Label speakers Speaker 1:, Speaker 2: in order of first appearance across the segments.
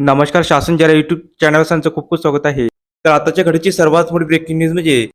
Speaker 1: नमस्कार शासन जरा युट्यूब चॅनल खूप खूप स्वागत आहे. तर आताच्या घडीची सर्वात मोठी ब्रेकिंग न्यूज म्हणजे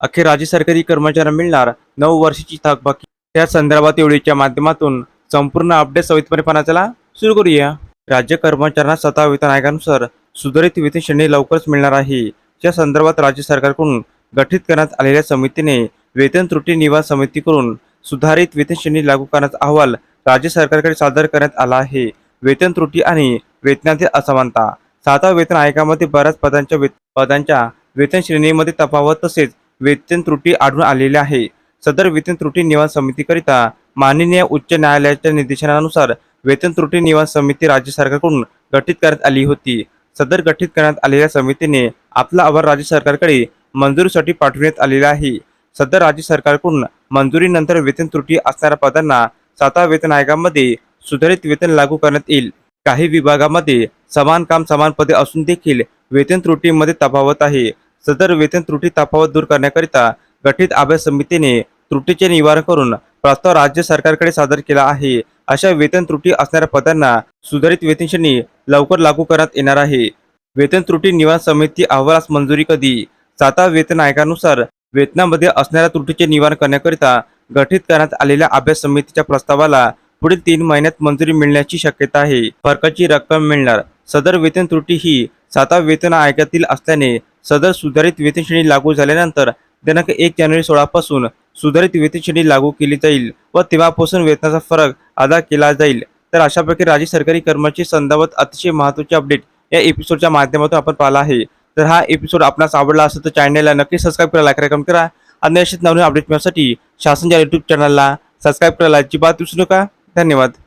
Speaker 1: अखेर राज्य सरकारी कर्मचाऱ्यांना मिळणार नऊ वर्षाची थकबाकी. त्या संदर्भात एवढीच्या माध्यमातून संपूर्ण अपडेट सविस्तरपणे चला सुरू करूया. राज्य कर्मचाऱ्यांना सतत वेतन आयोगानुसार सुधारित वेतन श्रेणी लवकरच मिळणार आहे. या संदर्भात राज्य सरकारकडून गठीत करण्यात आलेल्या समितीने वेतन त्रुटी निवारण समितीकडून सुधारित वेतन श्रेणी लागू करण्याचा अहवाल राज्य सरकारकडे सादर करण्यात आला आहे. वेतन त्रुटी आणि वेतनातील असमानता. सातवा वेतन आयोगामध्ये बऱ्याच पदांच्या वेत पदांच्या वेतन श्रेणीमध्ये तफावत तसेच वेतन त्रुटी आढळून आलेल्या आहे. सदर वेतन त्रुटी निवारण समितीकरिता माननीय उच्च न्यायालयाच्या निर्देशनानुसार वेतन त्रुटी निवारण समिती राज्य सरकारकडून गठीत करण्यात आली होती. सदर गठीत करण्यात आलेल्या समितीने आपला अहवाल राज्य सरकारकडे मंजुरीसाठी पाठविण्यात आलेला आहे. सदर राज्य सरकारकडून मंजुरीनंतर वेतन त्रुटी असणाऱ्या पदांना सातवा वेतन आयोगामध्ये सुधारित वेतन लागू करण्यात येईल. काही विभागामध्ये समान काम समान पदे असून देखील वेतन त्रुटीमध्ये तफावत आहे. सदर वेतन त्रुटी तफावत दूर करण्याकरिता गठीत अभ्यास समितीने त्रुटीचे निवारण करून प्रस्ताव राज्य सरकारकडे सादर केला आहे. अशा वेतन त्रुटी असणाऱ्या पदांना सुधारित वेतन श्रेणी लवकर लागू करण्यात येणार आहे. वेतन त्रुटी निवारण समिती अहवालास मंजुरी कधी? सातव्या वेतन आयोगानुसार वेतनामध्ये असणाऱ्या त्रुटीचे निवारण करण्याकरिता गठीत करण्यात आलेल्या अभ्यास समितीच्या प्रस्तावाला पुढील तीन महिन्यात मंजुरी मिळण्याची शक्यता आहे. फरकाची रक्कम मिळणार. सदर वेतन त्रुटी ही सातव्या वेतन आयोगातील असल्याने सदर सुधारित वेतन श्रेणी लागू झाल्यानंतर दिनांक एक जानेवारी सोळापासून सुधारित वेतन श्रेणी लागू केली जाईल व तेव्हापासून वेतनाचा फरक अदा केला जाईल. तर अशा प्रकारे राज्य सरकारी कर्मचारी संदर्भात अतिशय महत्त्वाचे अपडेट या एपिसोडच्या माध्यमातून आपण पाहिला आहे. तर हा एपिसोड आपणास आवडला असेल तर चॅनलला नक्की सबस्क्राईब करा कार्यक्रम करा आणि नवीन अपडेट मिळण्यासाठी शासनच्या यूट्यूब चॅनलला सबस्क्राईब करायला अजिबात विसरू नका. धन्यवाद.